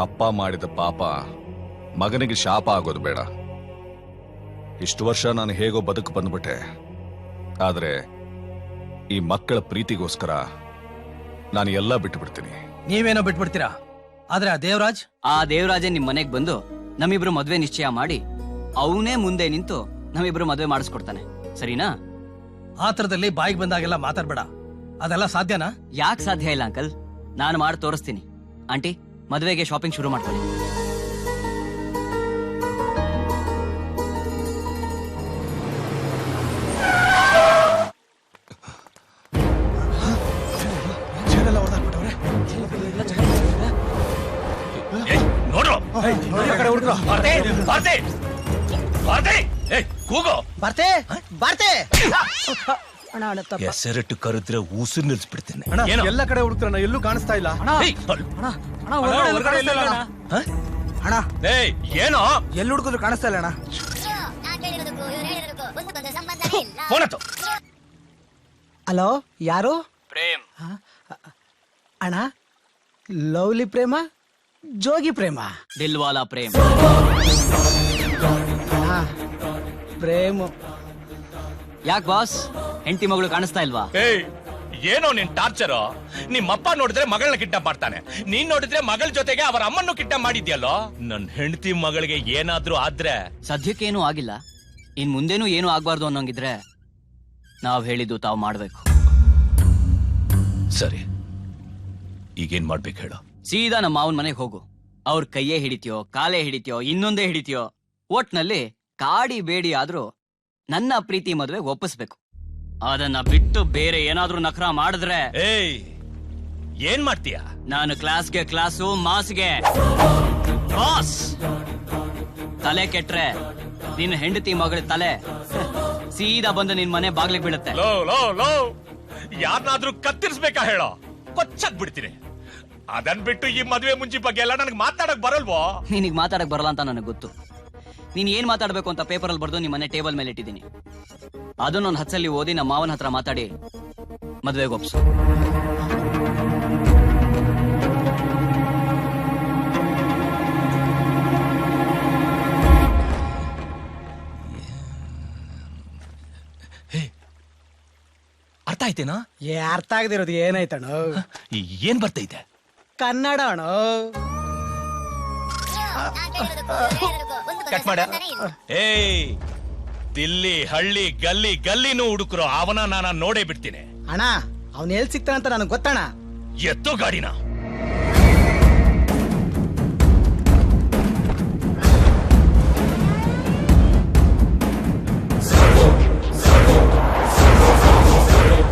ಅಪ್ಪ ಮಾಡಿದ ಪಾಪ ಮಗನಿಗೆ ಶಾಪ ಆಗೋದು ಬೇಡ. ಇಷ್ಟು ವರ್ಷ ನಾನು ಹೇಗೋ ಬದುಕು ಬಂದ್ಬಿಟ್ಟೆ. ಆದ್ರೆ ಈ ಮಕ್ಕಳ ಪ್ರೀತಿಗೋಸ್ಕರ ನಾನು ಎಲ್ಲ ಬಿಟ್ಟು ಬಿಡ್ತೀನಿ ನೀವೇನೋ ಬಿಟ್ಬಿಡ್ತೀರಾ? ಆದ್ರೆ ಆ ದೇವರಾಜ್? ಆ ದೇವರಾಜೇ ನಿಮ್ ಮನೆಗ್ ಬಂದು ನಮ್ಮಿಬ್ರು ಮದ್ವೆ ನಿಶ್ಚಯ ಮಾಡಿ ಅವನೇ ಮುಂದೆ ನಿಂತು ನಮ್ಮಿಬ್ರು ಮದ್ವೆ ಮಾಡಿಸ್ಕೊಡ್ತಾನೆ. ಸರಿನಾ? ಆ ಥರದಲ್ಲಿ ಬಾಯಿಗೆ ಬಂದಾಗೆಲ್ಲ ಮಾತಾಡ್ಬೇಡ. ಅದೆಲ್ಲ ಸಾಧ್ಯನಾ? ಯಾಕೆ ಸಾಧ್ಯ ಇಲ್ಲ ಅಂಕಲ್? ನಾನು ಮಾಡಿ ತೋರಿಸ್ತೀನಿ. ಆಂಟಿ? ಮದ್ವೆಗೆ ಶಾಪಿಂಗ್ ಶುರು ಮಾಡ್ಕೊಳ್ಳಿ. ಹೆಸರಿಟ್ಟು ಕರೆದ್ರೆ ಉಸಿರು ನಿಲ್ಸ್ಬಿಡ್ತೇನೆ ಅಣ್ಣ ಏನೋ? ಎಲ್ಲ ಕಡೆ ಹುಡುಕ್ತಾರಣ್ಣ ಎಲ್ಲೂ ಕಾಣಿಸ್ತಾ ಇಲ್ಲ. ಏಯ್, ಅಣ್ಣ ಏಯ್ ಏನೋ ಎಲ್ಲಿ ಹುಡುಕಿದ್ರು ಕಾಣಿಸ್ತಾ ಇಲ್ಲ ಅಣ್ಣ. ನಾನು ಹೇಳಿರೋದಕ್ಕೂ ಇವ್ರು ಹೇಳಿರೋದಕ್ಕೂ ಒಂದಕ್ಕೊಂದು ಸಂಬಂಧನೇ ಇಲ್ಲ ಫೋನ್ ಹತ್ತು ಹಲೋ ಯಾರು? ಪ್ರೇಮ್. ಅಣ್ಣ ಲವ್ಲಿ ಪ್ರೇಮ ಜೋಗಿ ಪ್ರೇಮ? ದಿಲ್ವಾಲಾ ಪ್ರೇಮ್. ಅಣ್ಣ ಪ್ರೇಮ. ಯಾಕ್ ಬಾಸ್? ಹೆಂಡತಿ ಮಗಳು ಕಾಣಿಸ್ತಾ ಇಲ್ವಾ? ಏಯ್ ಏನೋ ನಿನ್ ಟಾರ್ಚರ್ ನಿಮ್ಮಪ್ಪ ನೋಡಿದ್ರೆ ಮಗಳನ್ನ ಕಿಡ್ನಾಪ್ ಮಾಡ್ತಾನೆ. ನೀನ್ ನೋಡಿದ್ರೆ ಮಗಳ ಜೊತೆಗೆ ಅವರ ಅಮ್ಮನ್ನು ಕಿಡ್ನಾಪ್ ಮಾಡಿದ್ಯಲ್ಲೋ? ನನ್ ಹೆಂಡತಿ ಮಗಳಿಗೆ ಏನಾದ್ರೂ ಆದ್ರೆ? ಸದ್ಯಕ್ಕೇನೂ ಆಗಿಲ್ಲ. ಇನ್ ಮುಂದೇನೂ ಏನೂ ಆಗ್ಬಾರ್ದು ಅನ್ನೋಂಗಿದ್ರೆ ನಾವ್ ಹೇಳಿದ್ದು ತಾವ್ ಮಾಡ್ಬೇಕು. ಸರಿ. ಈಗೇನ್ ಮಾಡ್ಬೇಕು ಹೇಳು. ಸೀದಾ ನಮ್ಮ ಮಾವನ್ ಮನೆಗೆ ಹೋಗು. ಅವ್ರ ಕೈಯೇ ಹಿಡಿತೀಯೋ ಕಾಲೇ ಹಿಡಿತೀಯೋ ಇನ್ನೊಂದೇ ಹಿಡಿತೀಯೋ ಒಟ್ನಲ್ಲಿ ಕಾಡಿ ಬೇಡಿ ಆದ್ರೂ ನನ್ನ ಪ್ರೀತಿ ಮದುವೆ ಒಪ್ಪಿಸ್ಬೇಕು. ಅದನ್ನ ಬಿಟ್ಟು ಬೇರೆ ಏನಾದ್ರೂ ನಖರ ಮಾಡಿದ್ರೆ ಏಯ್ ಏನ್ ಮಾಡ್ತೀಯ? ನಾನು ಕ್ಲಾಸ್ಗೆ ಕ್ಲಾಸು ಮಾಸ್ಗೆ. ಬಾಸ್! ತಲೆ ಕೆಟ್ರೆ. ನಿನ್ನ ಹೆಂಡತಿ ಮಗಳ ತಲೆ. ಸೀದಾ ಬಂದು ನಿನ್ ಮನೆ ಬಾಗ್ಲಿಗೆ ಬೀಳುತ್ತೆ. ಲೋ ಲೋ ಲೋ! ಯಾರನ್ನಾದ್ರೂ ಕತ್ತಿರಿಸ್ಬೇಕಾ ಹೇಳೋ? ಕೊಚ್ಚಾಕ್ ಬಿಡ್ತೀನಿ. ಅದನ್ ಬಿಟ್ಟು ಈ ಮದುವೆ ಮುಂಚಿ ಬಗ್ಗೆ ಎಲ್ಲ ನನಗೆ ಮಾತಾಡಕ್ ಬರಲ್ವೋ? ನಿನಗ್ ಮಾತಾಡಕ್ ಬರಲ್ಲ ಅಂತ ನನಗೆ ಗೊತ್ತು. ನೀನ್ ಏನ್ ಮಾತಾಡ್ಬೇಕು ಅಂತ ಪೇಪರ್ ಅಲ್ಲಿ ಬರ್ದು ನಿಮ್ಮ ಮನೆ ಟೇಬಲ್ ಮೇಲೆ ಇಟ್ಟಿದ್ದೀನಿ ಅದನ್ನ ಒಂದು ಹತ್ತಲ್ಲಿ ಓದಿ ನಮ್ಮ ಮಾವನ ಹತ್ರ ಮಾತಾಡಿ ಮದ್ವೆಗೆ ಒಪ್ಸು ಅರ್ಥ ಆಯ್ತೇನಾ ಏ ಅರ್ಥ ಆಗದಿರೋದು ಏನಾಯ್ತಣ್ಣ ಏನ್ ಬರ್ತೈತೆ ಕನ್ನಡ ಅಣ್ಣ ಕಟ್ ಮಾಡ. ಏಯ್ ದಿಲ್ಲಿ ಹಳ್ಳಿ ಗಲ್ಲಿ ಗಲ್ಲಿನೂ ಹುಡುಕರು. ಅವನ ನಾನ ನೋಡೇ ಬಿಡ್ತೀನಿ. ಅಣ್ಣ ಅವ್ನ್ ಎಲ್ ಸಿಗ್ತಾನಂತ ನನಗೆ ಗೊತ್ತಣ್ಣ. ಎತ್ತೋ ಗಾಡಿನ.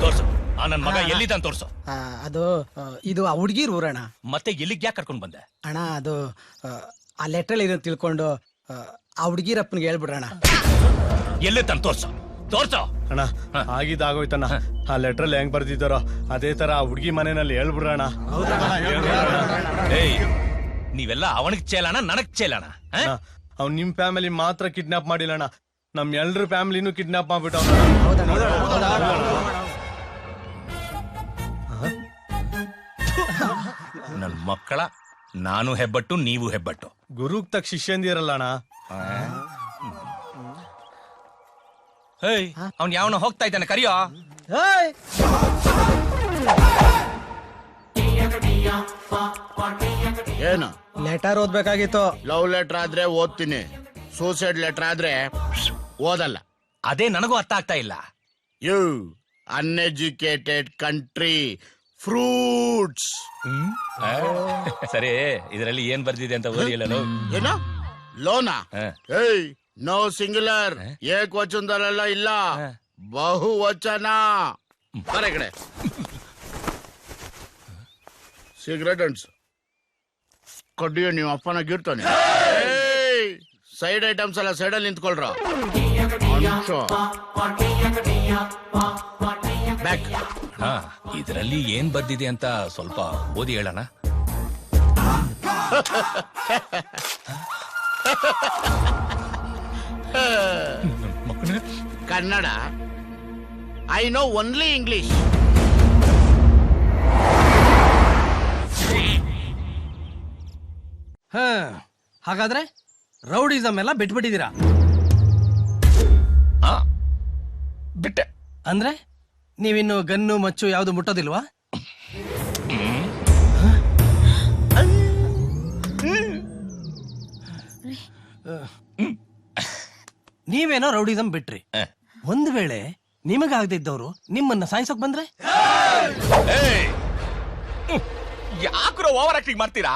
ತೋರ್ಸು. ಆ ನನ್ ಮಗ ಎಲ್ಲಿದ್ದಾನ್ ತೋರ್ಸು. ಆ, ಅದು ಆ, ಇದು ಆ ಹುಡುಗಿರು ಊರಣ್ಣ. ಮತ್ತೆ ಎಲ್ಲಿಗೆ ಯಾಕೆ ಕರ್ಕೊಂಡ್ ಬಂದೆ? ಅಣ್ಣ ಅದು ಆ, ಆ ಲೆಟ್ರಲ್ಲಿ ಇರೋ ತಿಳ್ಕೊಂಡು ಆ, ಹುಡುಗಿರಪ್ಪನಿಗೆ ಹೇಳ್ಬಿಡ್ರಣ್ಣ ಎಲ್ಲಿ ತೋರ್ಸ ತೋರ್ಸು. ತೋರ್ಸು. ಅಣ್ಣ ಆಗಿದ್ದಾಗೋಯ್ತಣ್ಣ. ಆ ಲೆಟ್ರಲ್ಲಿ ಹೆಂಗ್ ಬರ್ದಿದ್ದಾರೋ ಅದೇ ತರ ಆ ಹುಡುಗಿ ಮನೆಯಲ್ಲಿ ಹೇಳ್ಬಿಡ್ರಣ ಏಯ್ ನೀವೆಲ್ಲ ಅವನಿಗೆ ಚೇಲಣ ನನಗ್ ಚೇಲಣ? ಅವ್ನ್ ನಿಮ್ ಫ್ಯಾಮಿಲಿ ಮಾತ್ರ ಕಿಡ್ನಾಪ್ ಮಾಡಿಲ್ಲಣ್ಣ ನಮ್ ಎಲ್ರ ಫ್ಯಾಮಿಲಿನೂ ಕಿಡ್ನಾಪ್ ಮಾಡ್ಬಿಟ್ಟು ನನ್ ಮಕ್ಕಳ ನಾನು ಹೆಬ್ಬಟ್ಟು ನೀವು ಹೆಬ್ಬಟ್ಟು. ಗುರುಗ್ ತಕ್ ಶಿಷ್ಯಂದಿರಲ್ಲ ಅಣ್ಣ ಹೇಯ್ ಅವ್ನ್ ಯಾವನ ಹೋಗ್ತಾ ಇದ್ದಾನೆ ಕರಿಯೋ! ಏನು? ಲೆಟರ್ ಓದ್ಬೇಕಾಗಿತ್ತು. ಲವ್ ಲೆಟರ್ ಆದ್ರೆ ಓದ್ತೀನಿ. ಸೂಸೈಡ್ ಲೆಟರ್ ಆದ್ರೆ ಓದಲ್ಲ. ಅದೇ ನನಗೂ ಅರ್ಥ ಆಗ್ತಾ ಇಲ್ಲ. You uneducated country fruits. ಆ? ಸರಿ ಇದರಲ್ಲಿ ಏನ್ ಬರ್ದಿದೆ ಅಂತ ಓದಿಲ್ಲ ಏನು? ಲೋನಾ? ಹ. ಏಯ್ ನೋ ಸಿಂಗುಲರ್ ಏಕವಚನದಲ್ಲೆಲ್ಲ ಇಲ್ಲ. ಬಹುವಚನ. ಬರ ಕಡೆ. ಸಿಗರೇಟ್ ಅಂಡ್ಸ್ ಕೊಡ್ಡಿಯೋ ನೀವು ಅಪ್ಪನ ಗಿರ್ತಾನೆ ಸೈಡ್ ಐಟಮ್ಸ್ ಎಲ್ಲ ಸೈಡಲ್ಲಿ ನಿಂತ್ಕೊಳ್ರ. ಬ್ಯಾಕ್ ಹಾ. ಇದರಲ್ಲಿ ಏನ್ ಬರ್ದಿದೆ ಅಂತ ಸ್ವಲ್ಪ ಓದಿ ಹೇಳೋಣ. Kannada. I know only English ಹ ಹಾಗಾದ್ರೆ ರೌಡಿಸಮ್ ಎಲ್ಲ ಬಿಟ್ಬಿಟ್ಟಿದ್ದೀರಾ? ಆ ಬಿಟ್ಟೆ. ಅಂದ್ರೆ? ನೀವಿನ್ನು ಗನ್ನು ಮಚ್ಚು ಯಾವುದು ಮುಟ್ಟೋದಿಲ್ವಾ? ನೀವೇನೋ ರೌಡಿಸಮ್ ಬಿಟ್ರಿ. ಒಂದು ಒಂದ್ ವೇಳೆ ನಿಮಗಾಗದಿದ್ದವರು ನಿಮ್ಮನ್ನ ಸಾಯಿಸೋಕ್ ಬಂದ್ರೆ? ಯಾಕ್ರೋ ಓವರ್ ಆಕ್ಟಿಂಗ್ ಮಾಡ್ತೀರಾ?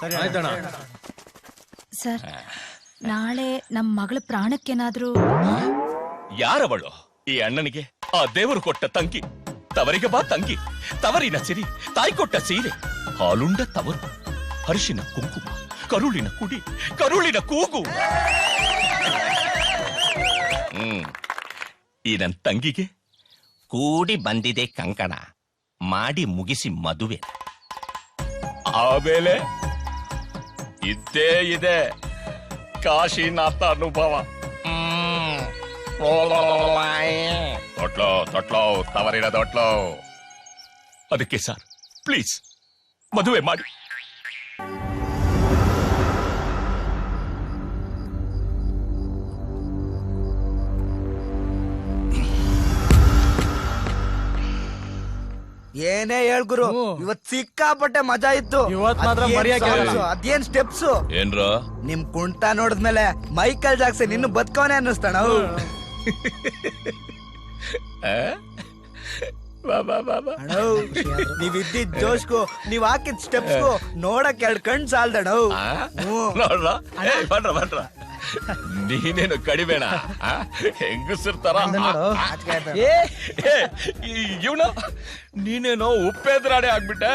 ಸರಿ ಆಯ್ತಣ್ಣ ಸರ್ ನಾಳೆ ನಮ್ಮ ಮಗಳ ಪ್ರಾಣಕ್ಕೇನಾದ್ರೂ ಯಾರವಳು ಈ ಅಣ್ಣನಿಗೆ? ಆ ದೇವರು ಕೊಟ್ಟ ತಂಗಿ, ತವರಿಗೆ ಬಾ ತಂಗಿ, ತವರಿನ ಸಿರಿ, ತಾಯಿ ಕೊಟ್ಟ ಸೀರೆ, ಹಾಲುಂಡ ತವರು ಹರಿಶಿನ ಕುಂಕುಮ, ಕರುಳಿನ ಕುಡಿ, ಕರುಳಿನ ಕೂಗು. ಈ ನನ್ ತಂಗಿಗೆ ಕೂಡಿ ಬಂದಿದೆ ಕಂಕಣ, ಮಾಡಿ ಮುಗಿಸಿ ಮದುವೆ. ಆಮೇಲೆ ಇದ್ದೇ ಇದೆ ಕಾಶಿನಾಥ ಅನುಭವ. ತೊಟ್ಲೋ ತೊಟ್ಲೋ ತವರಿನ ತೊಟ್ಲೋ ಅದಕ್ಕೆ ಸರ್ ಪ್ಲೀಸ್ ಮದುವೆ ಮಾಡಿ. ಏನೇ ಹೇಳ್ಗುರು ಇವತ್ ಸಿಕ್ಕಾಪಟ್ಟೆ ಮಜಾ ಇತ್ತು. ಅದೇನ್ ಸ್ಟೆಪ್ಸ್? ಏನ್ರ? ನಿಮ್ ಕುಂಟ ನೋಡಿದ್ಮೇಲೆ ಮೈಕಲ್ ಜಾಕ್ಸನ್ ಇನ್ನು ಬದುಕವನೇ ಅನ್ನಿಸ್ತಾಣ ನೀವ್ ಇದ್ದಿದ್ ಜೋಶ್ಗು ನೀವ್ ಹಾಕಿದ್ ಸ್ಟೆಪ್ಸ್ಗು ನೋಡಕ್ ಎರಡ್ ಕಣ್ ಸಾಲ್ದಣ. ಬನ್ರ ಬನ್ರ. ನೀನೇನು ಕಡಿಬೇಡ ಹೆಂಗಸಿರ್ತಾರ ಇವನು? ನೀನೇನೋ ಉಪ್ಪೇದ್ರಾಡೆ ಆಗ್ಬಿಟ್ಟೆ.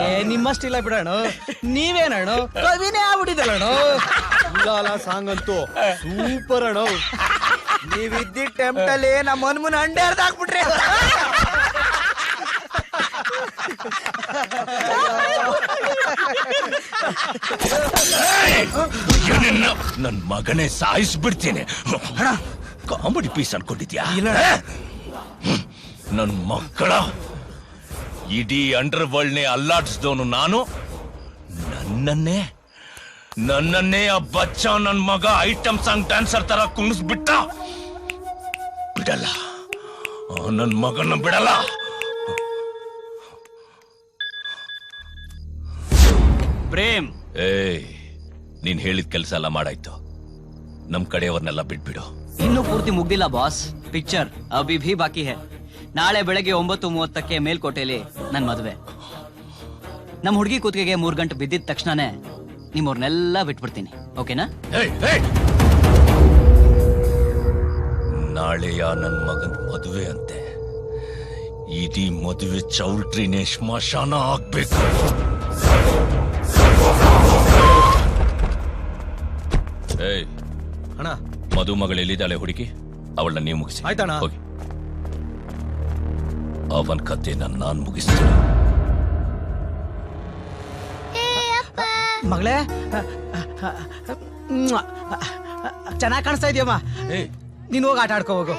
ಏ ನಿಮ್ಮಷ್ಟಿಲ್ಲ ಬಿಡೋಣ. ನೀವೇನಣ್ಣ ಕವಿನೇ ಆಗ್ಬಿಟ್ಟಿದ್ದಲ್ಲಣ್ಣ ಸಾಂಗ್ ಅಂತೂ ಸೂಪರ್ ಅಣ್ಣ ನೀವ್ ಇದ್ದಿದ್ ಟೆಂಪ್ಟ್ ಅಲ್ಲಿ ನಮ್ಮ ಮನ್ಮುನ ಅಂಡೆ ಅರ್ಧ ಹಾಕ್ಬಿಟ್ರಿ. ನನ್ ಮಗನೇ ಸಾಯಿಸ್ಬಿಡ್ತೀನಿ. Comedy piece ಅನ್ಕೊಂಡಿದ್ಯಾ. ನನ್ ಮಕ್ಕಳ ಇಡೀ ಅಂಡರ್ ವರ್ಲ್ಡ್ ನೇ ಅಲ್ಲಾಡಿಸ್ದವನು ನಾನು. ನನ್ನನ್ನೇ ನನ್ನನ್ನೇ ಆ ಬಚ್ಚ ನನ್ ಮಗ ಐಟಮ್ ಸಾಂಗ್ ಡ್ಯಾನ್ಸರ್ ತರ ಕುಣಿಸ್ಬಿಟ್ಟ. ಬಿಡಲ್ಲ. ನನ್ನ ಮಗನ ಬಿಡಲ್ಲ. ಪ್ರೇಮ್. ಏಯ್ ನೀನ್ ಹೇಳಿದ ಕೆಲಸ ಎಲ್ಲ ಮಾಡಾಯ್ತು. ನಮ್ ಕಡೆಯವ್ರನ್ನೆಲ್ಲ ಬಿಟ್ಬಿಡು. ಇನ್ನೂ ಪೂರ್ತಿ ಮುಗ್ದಿಲ್ಲ ಬಾಸ್. ಪಿಕ್ಚರ್ ಅಭಿ ಭಿ ಬಾಕಿ ಹೇ. ನಾಳೆ ಬೆಳಗ್ಗೆ ಒಂಬತ್ತು ಮೂವತ್ತಕ್ಕೆ ಮೇಲ್ಕೋಟೆಯಲ್ಲಿ ನನ್ ಮದುವೆ. ನಮ್ ಹುಡುಗಿ ಕೂತ್ಗೆಗೆ ಮೂರ್ ಗಂಟೆ ಬಿದ್ದಿದ ತಕ್ಷಣನೇ ನಿಮ್ಮವ್ರನ್ನೆಲ್ಲ ಬಿಟ್ಬಿಡ್ತೀನಿ. ಓಕೆನಾ! ನಾಳೆಯ ನನ್ನ ಮಗನ ಮದುವೆ ಅಂತೆ. ಇಡೀ ಮದುವೆ ಚೌಲ್ಟ್ರಿನೇ ಶ್ಮಶಾನ ಆಗ್ಬೇಕು. ಏಯ್ ಅಣ್ಣ. ಮದುಮಗಳು ಎಲ್ಲಿದ್ದಾಳೆ ಹುಡುಗಿ? ಅವಳನ್ನ ನೀವು ಮುಗಿಸಿ. ಆಯ್ತಣ್ಣ. ಹೋಗಿ. ಅವನ್ ಕಥೆನ ನಾನು ಮುಗಿಸ್ತೀನಿ. ಮಗಳೇ ಚೆನ್ನಾಗಿ ಕಾಣಿಸ್ತಾ ಇದೆಯಮ್ಮ. ನೀನ್ ಹೋಗಿ ಆಟ ಆಡ್ಕೋ ಹೋಗು.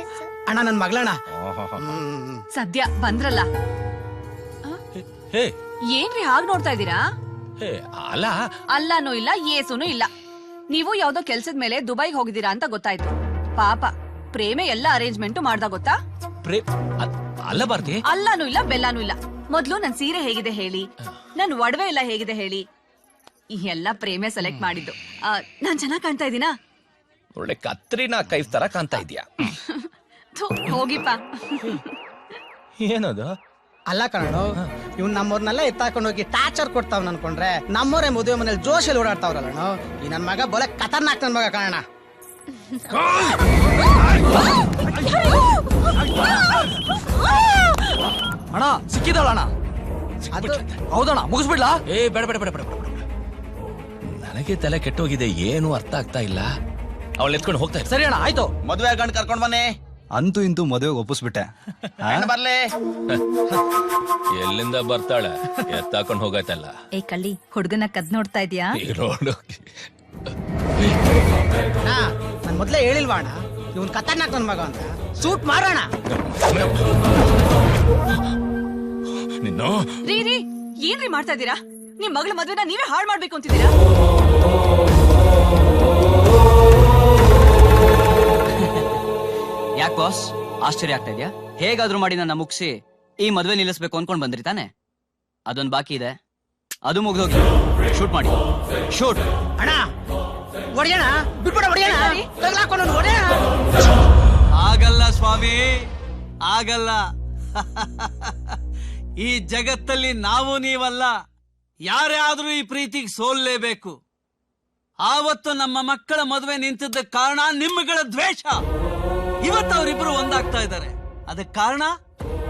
ಅಣ್ಣ ನನ್ ಮಗಳಣ್ಣ. ಸದ್ಯ ಬಂದ್ರಲ್ಲ. ಹೇ ಏನ್ರಿ ಹಾಗ್ ನೋಡ್ತಾ ಇದೀರಾ ಹೇ ಅಲ್ಲ. ಅಲ್ಲಾನು ಇಲ್ಲ ಏಸುನು ಇಲ್ಲ. ನೀವು ಯಾವ್ದೋ ಕೆಲ್ಸದ ಮೇಲೆ ದುಬೈಗೆ ಹೋಗಿದ್ದೀರಾ ಅಂತ ಗೊತ್ತಾಯ್ತು. ಪಾಪ ಪ್ರೇಮೆ ಎಲ್ಲ ಅರೇಂಜ್ಮೆಂಟ್ ಮಾಡ್ದ ಗೊತ್ತಾ? ಪ್ರೇ ಅ- ಅಲ್ಲ ಭಾರತಿ. ಅಲ್ಲನೂ ಇಲ್ಲ ಬೆಲ್ಲನೂ ಇಲ್ಲ. ಮೊದ್ಲು ನನ್ ಸೀರೆ ಹೇಗಿದೆ ಹೇಳಿ ನನ್ ಒಡವೆ ಎಲ್ಲ ಹೇಗಿದೆ ಹೇಳಿ. ಈ ಎಲ್ಲ ಪ್ರೇಮೆ ಸೆಲೆಕ್ಟ್ ಮಾಡಿದ್ದು. ಆ, ನಾನ್ ಚೆನ್ನಾಗ್ ಕಾಣ್ತಾ ಇದೀನಾ ಒಳ್ಳೆ ಕತ್ರಿನ ಕೈಫ್ ತರ ಕಾಣ್ತಾ ಇದೀಯ ಥು, ಹೋಗಿಪ್ಪ. ಏನದು? ಅಲ್ಲ ಕಣ ಇವ್ನು ನಮ್ಮವ್ರನ್ನೆಲ್ಲ ಎತ್ತಾಕೊಂಡು ಹೋಗಿ ಟಾರ್ಚರ್ ಕೊಡ್ತಾವ್ ಅನ್ಕೊಂಡ್ರೆ ನಮ್ಮವ್ರೆ ಮದುವೆ ಮನೇಲಿ ಜೋಶಲ್ಲಿ ಓಡಾಡ್ತಾವ್ರಲ್ಲ ಈ ನನ್ ಮಗ ಬೊಲೆ ಕತರ್ನಾಕ್ ನನ್ ಮಗ ಕಾರಣ ಅಣ್ಣ ಸಿಕ್ಕಿದಾಳ ಅದು ಹೌದಣ್ಣ ಮುಗಿಸ್ಬಿಡ್ಲಾ? ಏ ಬೇಡ ಬೇಡ ಬೇಡ ಬೇಡ ಬೇಡ, ಬೇಡ. ನನಗೆ ತಲೆ ಕೆಟ್ಟೋಗಿದೆ ಏನು ಅರ್ಥ ಆಗ್ತಾ ಇಲ್ಲ. ಅವಳು ಎತ್ಕೊಂಡು ಹೋಗ್ತಾ ಇರ್ತಾರೆ ಸರಿ ಅಣ್ಣ ಆಯ್ತು. ಮದುವೆ ಗಂಡ್ ಕರ್ಕೊಂಡ್ ಬನ್ನಿ. ಅಂತೂ ಇಂತೂ ಮದುವೆಗೆ ಒಪ್ಪಿಸ್ಬಿಟ್ಟೆ. ಬರ್ಲಿ. ಎಲ್ಲಿಂದ ಬರ್ತಾಳೆ? ಎತ್ತಾಕೊಂಡು ಹೋಗತ್ತಲ್ಲ ಏ ಕಳ್ಳಿ ಹುಡ್ಗನ ಕದ್ ನೋಡ್ತಾ ಇದೀಯಾ? ಇರೋಳು ನಾನ್ ಮೊದ್ಲೇ ಹೇಳಿಲ್ವಾ ಅಣ್ಣ? ಇವನ್ ಖತರ್ನಾಕ್ ನನ್ ಮಗ ಅಂತ. ಸೂಟ್ ಮಾಡೋಣ ನಿನ್ನ? ರೀ ರೀ ಏನ್ರಿ ಮಾಡ್ತಾ ಇದ್ದೀರಾ? ನಿಮ್ ಮಗಳ ಮದ್ವೆನ ನೀವೇ ಹಾಳು ಮಾಡ್ಬೇಕು ಅಂತಿದ್ದೀರಾ? ಯಾಕೆ ಬಾಸ್ ಆಶ್ಚರ್ಯ ಆಗ್ತಾ ಇದೆಯಾ? ಹೇಗಾದ್ರೂ ಮಾಡಿ ನನ್ನ ಮುಗಿಸಿ ಈ ಮದ್ವೆ ನಿಲ್ಲಿಸ್ಬೇಕು ಅನ್ಕೊಂಡ್ ಬಂದ್ರಿ ತಾನೆ? ಅದೊಂದ್ ಬಾಕಿ ಇದೆ. ಅದು ಮುಗ್ದೋಗಿ. ಶೂಟ್ ಮಾಡಿ. ಶೂಟ್. ಅಣ್ಣ! ಹೊಡೆಯೋಣ ಬಿಟ್ಬಿಡ ಹೊಡೆಯೋಣ ಆಗಲ್ಲ ಸ್ವಾಮಿ ಆಗಲ್ಲ. ಈ ಜಗತ್ತಲ್ಲಿ ನಾವು ನೀವಲ್ಲ. ಯಾರೇ ಆದ್ರೂ ಈ ಪ್ರೀತಿಗೆ ಸೋಲ್ಲೇಬೇಕು. ಆವತ್ತು ನಮ್ಮ ಮಕ್ಕಳ ಮದುವೆ ನಿಂತಿದ್ದ ಕಾರಣ ನಿಮ್ಮಗಳ ದ್ವೇಷ. ಇವತ್ತು ಅವರಿಬ್ರು ಒಂದಾಗ್ತಾ ಇದ್ದಾರೆ. ಅದಕ್ಕೆ ಕಾರಣ,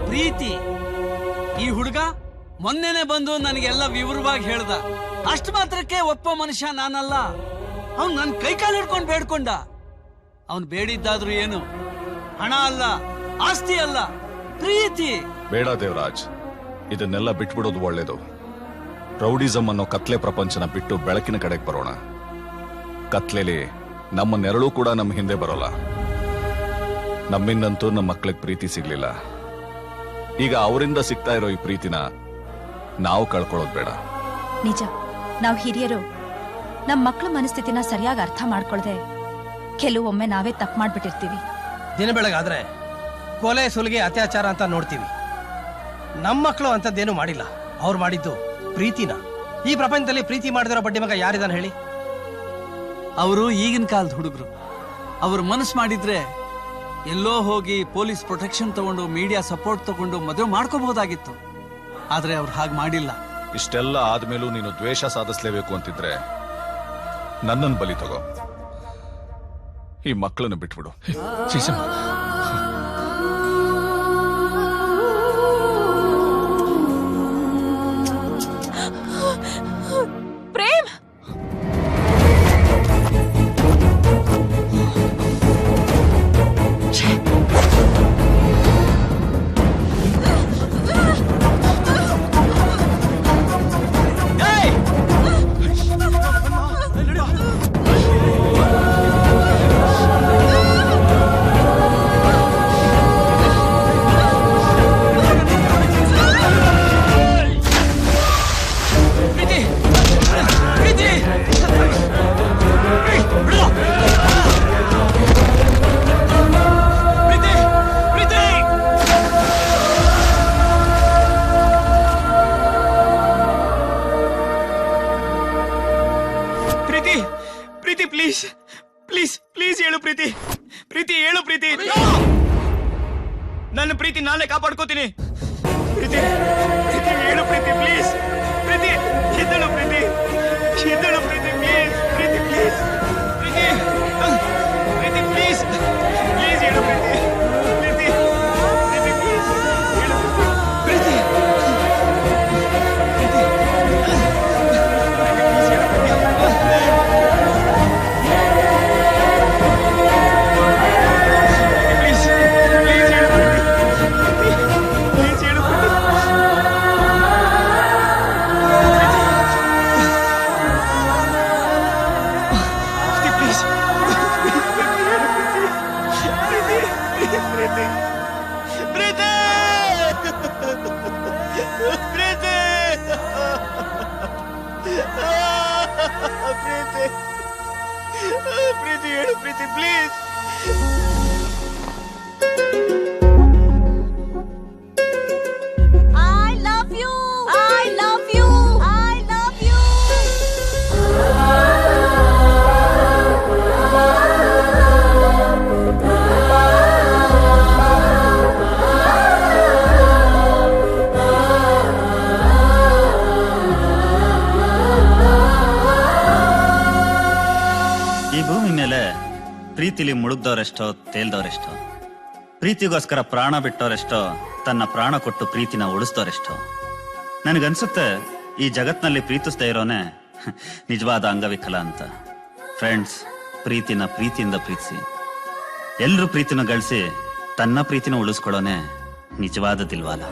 ಪ್ರೀತಿ. ಈ ಹುಡುಗ ಮೊನ್ನೆನೆ ಬಂದು ನನಗೆಲ್ಲ ವಿವರವಾಗಿ ಹೇಳ್ದ. ಅಷ್ಟು ಮಾತ್ರಕ್ಕೆ ಒಪ್ಪ ಮನುಷ್ಯ ನಾನಲ್ಲ. ಅವ್ನು ನನ್ನ ಕೈಕಾಲು ಹಿಡ್ಕೊಂಡು ಬೇಡ್ಕೊಂಡ. ಅವನು ಬೇಡಿದ್ದಾದ್ರೂ ಏನು? ಹಣ ಅಲ್ಲ, ಆಸ್ತಿ ಅಲ್ಲ, ಪ್ರೀತಿ. ಬೇಡ ದೇವರಾಜ್, ಇದನ್ನೆಲ್ಲ ಬಿಟ್ಬಿಡೋದು ಒಳ್ಳೇದು. ರೌಡಿಸಮ್ ಅನ್ನೋ ಕತ್ಲೆ ಪ್ರಪಂಚನ ಬಿಟ್ಟು ಬೆಳಕಿನ ಕಡೆಗೆ ಬರೋಣ. ಕತ್ಲೆಲಿ ನಮ್ಮ ನೆರಳು ಕೂಡ ನಮ್ಮ ಹಿಂದೆ ಬರೋಲ್ಲ. ನಮ್ಮಿಂದಂತೂ ನಮ್ಮ ಮಕ್ಕಳಿಗೆ ಪ್ರೀತಿ ಸಿಗ್ಲಿಲ್ಲ. ಈಗ ಅವರಿಂದ ಸಿಗ್ತಾ ಇರೋ ಈ ಪ್ರೀತಿನ ನಾವು ಕಳ್ಕೊಳ್ಳೋದು ಬೇಡ. ನಿಜ. ನಾವು ಹಿರಿಯರು ನಮ್ಮ ಮಕ್ಕಳ ಮನಸ್ಥಿತಿನ ಸರಿಯಾಗಿ ಅರ್ಥ ಮಾಡ್ಕೊಳ್ದೆ ಕೆಲವೊಮ್ಮೆ ನಾವೇ ತಪ್ಪು ಮಾಡ್ಬಿಟ್ಟಿರ್ತೀವಿ. ದಿನ ಬೆಳಗಾದ್ರೆ ಕೊಲೆ ಸುಲಿಗೆ ಅತ್ಯಾಚಾರ ಅಂತ ನೋಡ್ತೀವಿ. ನಮ್ಮ ಮಕ್ಕಳು ಅಂತದ್ದೇನು ಮಾಡಿಲ್ಲ. ಅವ್ರು ಮಾಡಿದ್ದು ಪ್ರೀತಿನ. ಈ ಪ್ರಪಂಚದಲ್ಲಿ ಪ್ರೀತಿ ಮಾಡಿದಿರೋ ಬಡ್ಡಿ ಮಗ ಯಾರಿದಾನ ಹೇಳಿ? ಅವರು ಈಗಿನ ಕಾಲದ ಹುಡುಗರು. ಅವ್ರ ಮನಸ್ಸು ಮಾಡಿದ್ರೆ ಎಲ್ಲೋ ಹೋಗಿ ಪೊಲೀಸ್ ಪ್ರೊಟೆಕ್ಷನ್ ತಗೊಂಡು ಮೀಡಿಯಾ ಸಪೋರ್ಟ್ ತಗೊಂಡು ಮದುವೆ ಮಾಡ್ಕೋಬಹುದಾಗಿತ್ತು. ಆದ್ರೆ ಅವ್ರು ಹಾಗೆ ಮಾಡಿಲ್ಲ. ಇಷ್ಟೆಲ್ಲ ಆದ್ಮೇಲೂ ನೀನು ದ್ವೇಷ ಸಾಧಿಸ್ಲೇಬೇಕು ಅಂತಿದ್ರೆ ನನ್ನನ್ನು ಬಲಿ ತಗೋ. ಈ ಮಕ್ಕಳನ್ನು ಬಿಟ್ಬಿಡು. ಕಾಪಾಡ್ಕೋತೀನಿ. ಪ್ರೀತಿ ಹೇಳು ಪ್ರೀತಿ ಪ್ಲೀಸ್ ಐ ಪ್ರೀತಿಲಿ ಮುಳುಗ್ದವರೆಷ್ಟೋ ತೇಲ್ದವರೆಷ್ಟೋ, ಪ್ರೀತಿಗೋಸ್ಕರ ಪ್ರಾಣ ಬಿಟ್ಟವರೆಷ್ಟೋ, ತನ್ನ ಪ್ರಾಣ ಕೊಟ್ಟು ಪ್ರೀತಿನ ಉಳಿಸ್ದವರೆಷ್ಟೋ ನನಗನ್ಸುತ್ತೆ ಈ ಜಗತ್ನಲ್ಲಿ ಪ್ರೀತಿಸ್ತಾ ಇರೋನೆ ನಿಜವಾದ ಅಂಗವಿಕಲ ಅಂತ. ಫ್ರೆಂಡ್ಸ್ ಪ್ರೀತಿನ ಪ್ರೀತಿಯಿಂದ ಪ್ರೀತಿಸಿ. ಎಲ್ಲರೂ ಪ್ರೀತಿನ ಗಳಿಸಿ ತನ್ನ ಪ್ರೀತಿನ ಉಳಿಸ್ಕೊಳ್ಳೋನೆ ನಿಜವಾದ ದಿಲ್ವಾಲ.